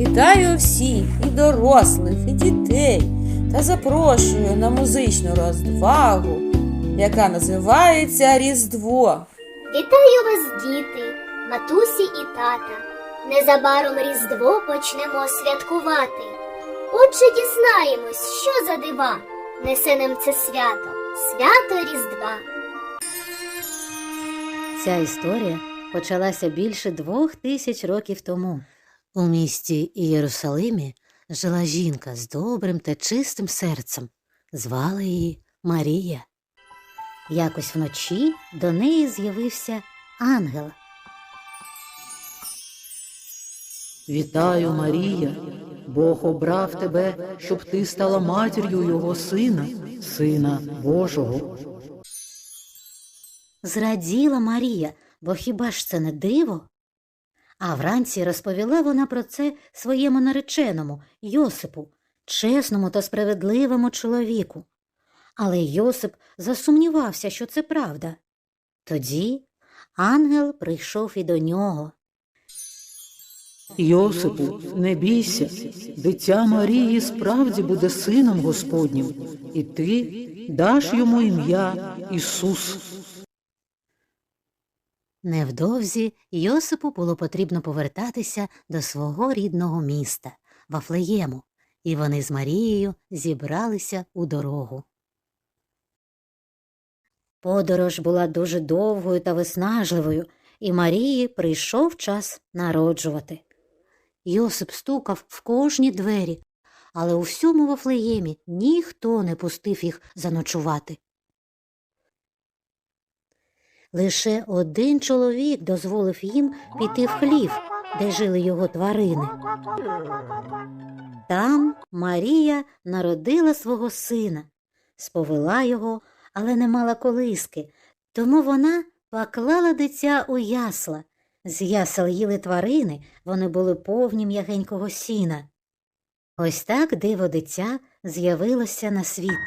Вітаю всіх, і дорослих, і дітей, та запрошую на музичну розвагу, яка називається Різдво. Вітаю вас, діти, матусі і тата. Незабаром Різдво почнемо святкувати. Отже, дізнаємось, що за дива несе нам це свято, свято Різдва. Ця історія почалася більше двох тисяч років тому. У місті Єрусалимі жила жінка з добрим та чистим серцем. Звали її Марія. Якось вночі до неї з'явився ангел. Вітаю, Марія. Бог обрав тебе, щоб ти стала матір'ю його сина, сина Божого. Зраділа Марія, бо хіба ж це не диво? А вранці розповіла вона про це своєму нареченому Йосипу, чесному та справедливому чоловіку. Але Йосип засумнівався, що це правда. Тоді ангел прийшов і до нього. Йосипу, не бійся, дитя Марії справді буде сином Господнім, і ти даш йому ім'я Ісус. Невдовзі Йосипу було потрібно повертатися до свого рідного міста, Вафлеєму, і вони з Марією зібралися у дорогу. Подорож була дуже довгою та виснажливою, і Марії прийшов час народжувати. Йосип стукав в кожні двері, але у всьому Вафлеємі ніхто не пустив їх заночувати. Лише один чоловік дозволив їм піти в хлів, де жили його тварини. Там Марія народила свого сина, сповела його, але не мала колиски, тому вона поклала дитя у ясла. З ясел їли тварини, вони були повні м'ягенького сіна. Ось так диво дитя з'явилося на світ.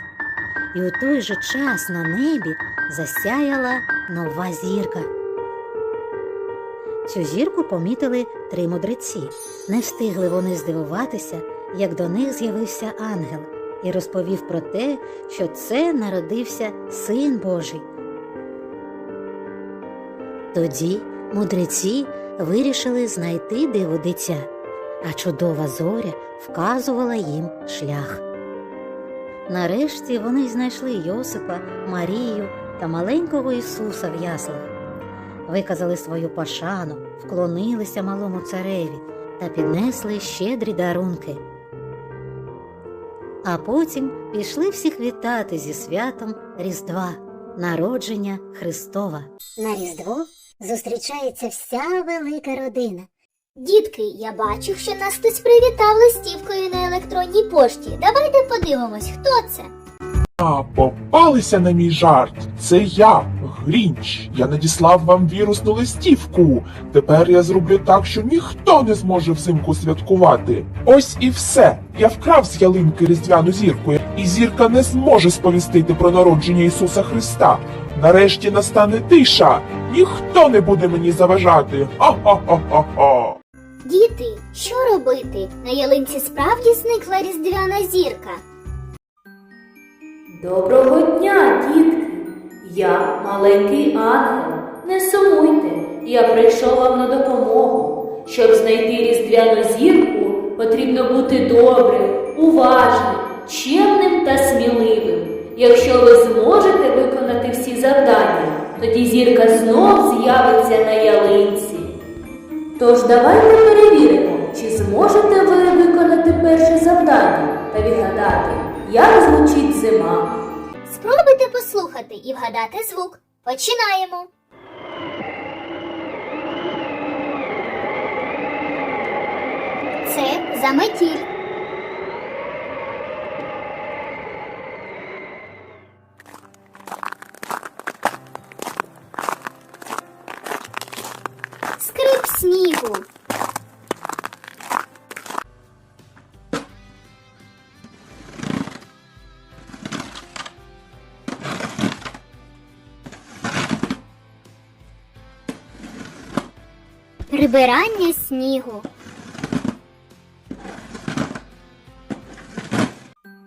І у той же час на небі засяяла нова зірка. Цю зірку помітили три мудреці. Не встигли вони здивуватися, як до них з'явився ангел і розповів про те, що це народився Син Божий. Тоді мудреці вирішили знайти диво дитя, а чудова зоря вказувала їм шлях. Нарешті вони знайшли Йосипа, Марію та маленького Ісуса в яслах, виказали свою пошану, вклонилися малому цареві та піднесли щедрі дарунки. А потім пішли всіх вітати зі святом Різдва, народження Христова. На Різдво зустрічається вся велика родина. Дітки, я бачу, що нас хтось привітав листівкою на електронній пошті. Давайте подивимось, хто це. А, попалися на мій жарт. Це я, Грінч. Я надіслав вам вірусну листівку. Тепер я зроблю так, що ніхто не зможе взимку святкувати. Ось і все. Я вкрав з ялинки різдвяну зірку, і зірка не зможе сповістити про народження Ісуса Христа. Нарешті настане тиша. Ніхто не буде мені заважати. Хо-хо-хо-хо-хо. Діти, що робити? На ялинці справді зникла різдвяна зірка. Доброго дня, дітки! Я маленький ангел. Не сумуйте, я прийшов вам на допомогу. Щоб знайти різдвяну зірку, потрібно бути добрим, уважним, чемним та сміливим. Якщо ви зможете виконати всі завдання, тоді зірка знов з'явиться на ялинці. Тож давайте перевіримо, чи зможете ви виконати перше завдання та відгадати, як звучить зима. Спробуйте послухати і вгадати звук. Починаємо. Це заметіль. Прибирання снігу.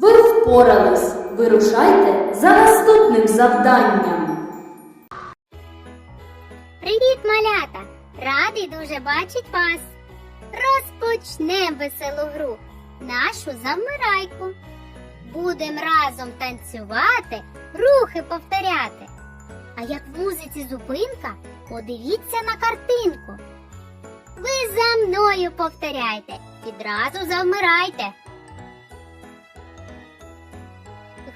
Ви впорались. Вирушайте за наступним завданням. Привіт, малята! Радий дуже бачить вас. Розпочнемо веселу гру, нашу завмирайку. Будемо разом танцювати, рухи повторяти. А як в музиці зупинка, подивіться на картинку. Ви за мною повторяйте, відразу завмирайте.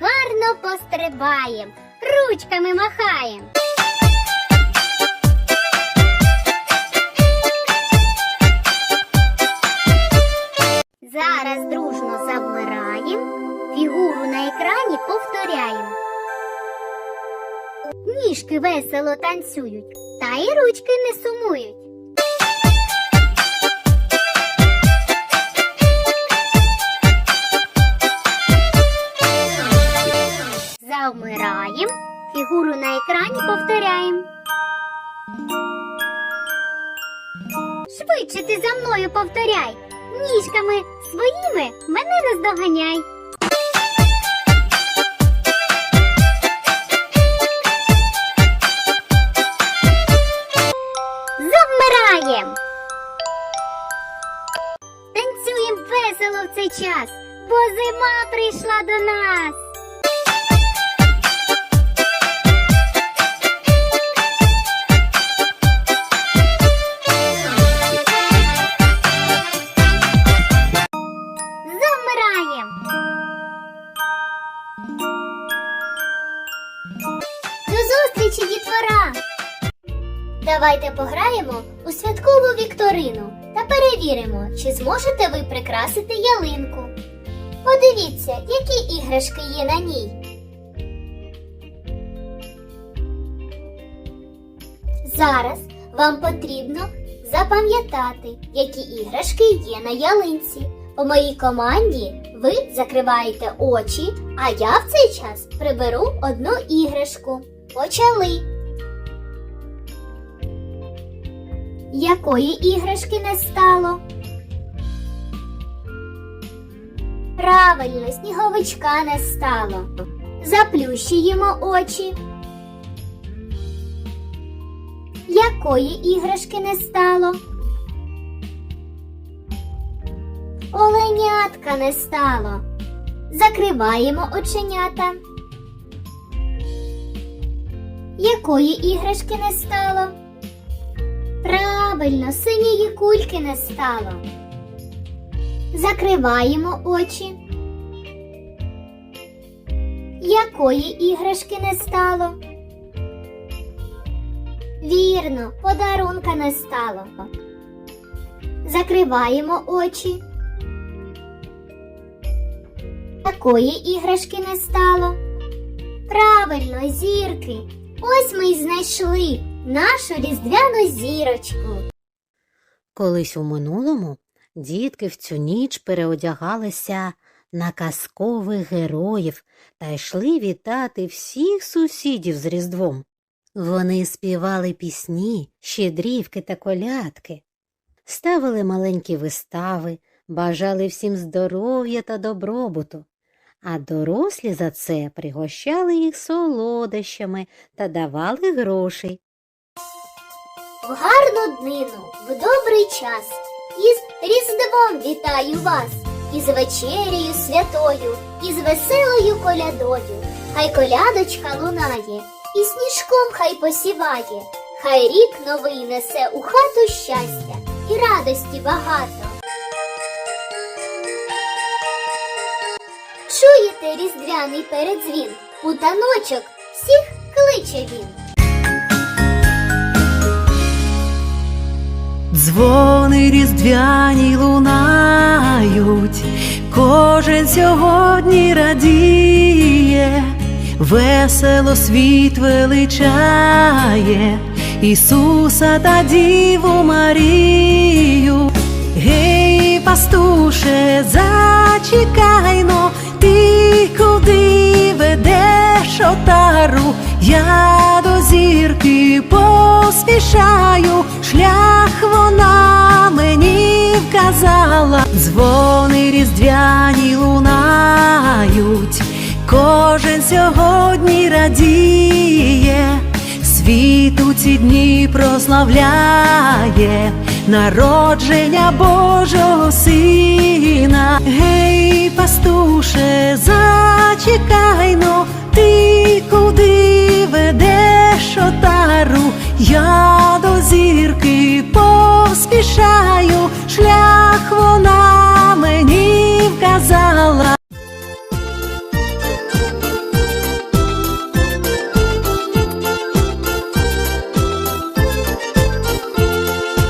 Гарно пострибаєм, ручками махаєм. Зараз дружно завмираємо, фігуру на екрані повторяємо. Ніжки весело танцюють, та й ручки не сумують. Завмираємо, фігуру на екрані повторяємо. Швидше ти за мною повторяй. Ніжками своїми мене наздоганяй. Завмираєм. Танцюєм весело в цей час, бо зима прийшла до нас. Давайте пограємо у святкову вікторину та перевіримо, чи зможете ви прикрасити ялинку. Подивіться, які іграшки є на ній. Зараз вам потрібно запам'ятати, які іграшки є на ялинці. У моїй команді ви закриваєте очі, а я в цей час приберу одну іграшку. Почали. Якої іграшки не стало? Правильно, сніговичка не стало. Заплющуємо очі. Якої іграшки не стало? Оленятка не стало. Закриваємо оченята. Якої іграшки не стало? Правильно, синьої кульки не стало. Закриваємо очі. Якої іграшки не стало? Вірно, подарунка не стало. Закриваємо очі. Якої іграшки не стало? Правильно, зірки. Ось ми й знайшли нашу різдвяну зірочку. Колись у минулому дітки в цю ніч переодягалися на казкових героїв та йшли вітати всіх сусідів з Різдвом. Вони співали пісні, щедрівки та колядки, ставили маленькі вистави, бажали всім здоров'я та добробуту, а дорослі за це пригощали їх солодощами та давали грошей. В гарну днину, в добрий час, із Різдвом вітаю вас, із вечерею святою, із веселою колядою. Хай колядочка лунає, і сніжком хай посіває, хай рік новий несе у хату щастя і радості багато. Чуєте різдвяний передзвін? У таночок всіх кличе він. Дзвони різдвяні лунають, кожен сьогодні радіє, весело світ величає, Ісуса та Діву Марію. Гей, пастуше, зачекайно, ти куди ведеш отару? Я до зірки поспішаю, шлях вона мені вказала, дзвони різдвяні лунають, кожен сьогодні радіє, світ у ці дні прославляє. Народження Божого Сина. Гей, пастуше, зачекайно, ти поспішаю, шлях вона мені вказала.